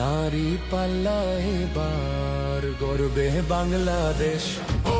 দাড়ি পাল্লা এবার গর্বে বাংলাদেশ। নৌকা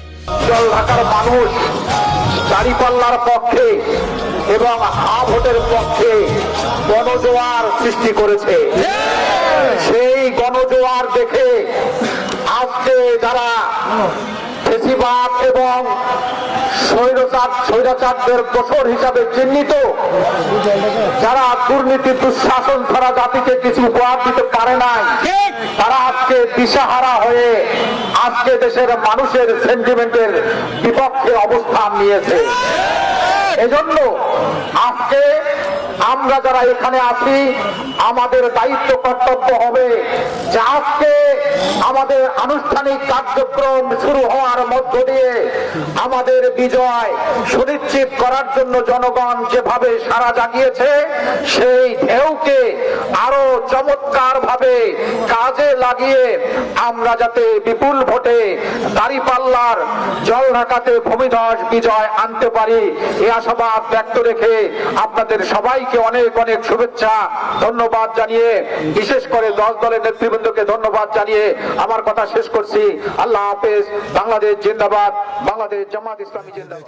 জল ঢাকার মানুষ চারিপাল্লার পক্ষে এবং হা ভোটের পক্ষে গণজোয়ার সৃষ্টি করেছে। সেই গণজোয়ার দেখে আজকে যারা ফেসিবাদ এবং স্বৈরচার স্বৈরাচারদের দোষর হিসাবে চিহ্নিত। যারা দুর্নীতি দুঃশাসন ছাড়া জাতিকে কিছু উপহার দিতে পারে নাই তারা আজকে দিশাহারা হয়ে আজকে দেশের মানুষের সেন্টিমেন্টের বিপক্ষে অবস্থান নিয়েছে। এজন্য আজকে আমরা যারা এখানে আছি, আমাদের দায়িত্ব কর্তব্য হবে যে আজকে আমাদের আনুষ্ঠানিক কার্যক্রম শুরু হওয়ার মধ্য দিয়ে আমাদের বিজয় সুনিশ্চিত করার জন্য জনগণ যেভাবে সারা জাগিয়েছে, সেই ঢেউকে আরও চমৎকার ভাবে কাজে লাগিয়ে আমরা যাতে বিপুল ভোটে দাঁড়িপাল্লার জল ঢাকাতে ভূমিধস বিজয় আনতে পারি, এ আশাবাদ ব্যক্ত রেখে আপনাদের সবাইকে অনেক অনেক শুভেচ্ছা, ধন্যবাদ জানিয়ে, বিশেষ করে দশ দলের নেতৃবৃন্দকে ধন্যবাদ জানিয়ে আমার কথা শেষ করছি। আল্লাহ হাফেজ, বাংলাদেশ জিন্দাবাদ, বাংলাদেশ জামাত ইসলামী জিন্দাবাদ।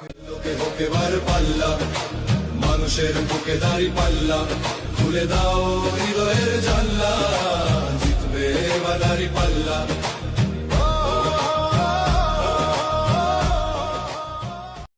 পাল্লা।